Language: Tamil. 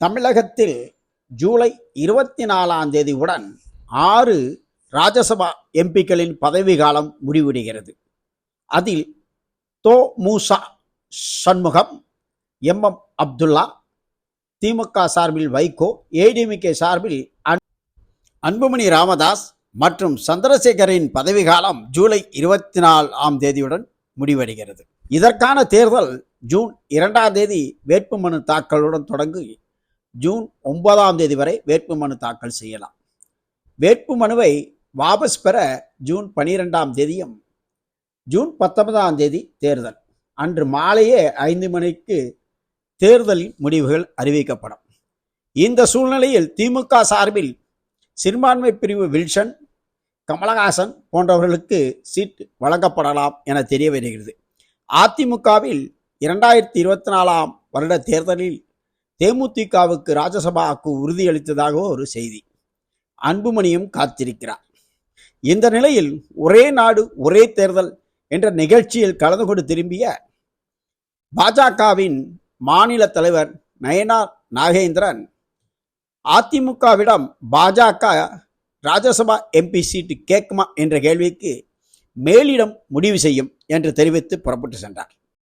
தமிழகத்தில் ஜூலை இருபத்தி நாலாம் தேதியுடன் ஆறு ராஜ்யசபா எம்பிக்களின் பதவிக்காலம் முடிவடைகிறது அதில் தோ மூசா சண்முகம் எம் எம் அப்துல்லா திமுக சார்பில் வைகோ ஏடிஎம்கே சார்பில் அன்- அன்புமணி ராமதாஸ் மற்றும் சந்திரசேகரின் பதவிகாலம் ஜூலை இருபத்தி நாலாம் தேதியுடன் முடிவடைகிறது. இதற்கான தேர்தல் ஜூன் இரண்டாம் தேதி வேட்புமனு தாக்கலுடன் தொடங்கி ஜூன் ஒன்பதாம் தேதி வரை வேட்புமனு தாக்கல் செய்யலாம். வேட்புமனுவை வாபஸ் பெற ஜூன் பனிரெண்டாம் தேதியும் ஜூன் பத்தொன்பதாம் தேதி தேர்தல். அன்று மாலையே ஐந்து மணிக்கு தேர்தலின் முடிவுகள் அறிவிக்கப்படும். இந்த சூழ்நிலையில் திமுக சார்பில் சிறுபான்மை பிரிவு வில்சன் கமலஹாசன் போன்றவர்களுக்கு சீட் வழங்கப்படலாம் என தெரிய வருகிறது. அதிமுகவில் இரண்டாயிரத்தி இருபத்தி நாலாம் வருட தேர்தலில் தேமுதிகவுக்கு ராஜ்யசபாவுக்கு உறுதியளித்ததாக ஒரு செய்தி. அன்புமணியும் காத்திருக்கிறார். இந்த நிலையில் ஒரே நாடு ஒரே தேர்தல் என்ற நிகழ்ச்சியில் கலந்து கொண்டு திரும்பிய பாஜகவின் மாநில தலைவர் நயனார் நாகேந்திரன் அதிமுகவிடம் பாஜக ராஜ்யசபா எம்பி சீட்டு கேட்குமா என்ற கேள்விக்கு மேலிடம் முடிவு செய்யும் என்று தெரிவித்து புறப்பட்டு சென்றார்.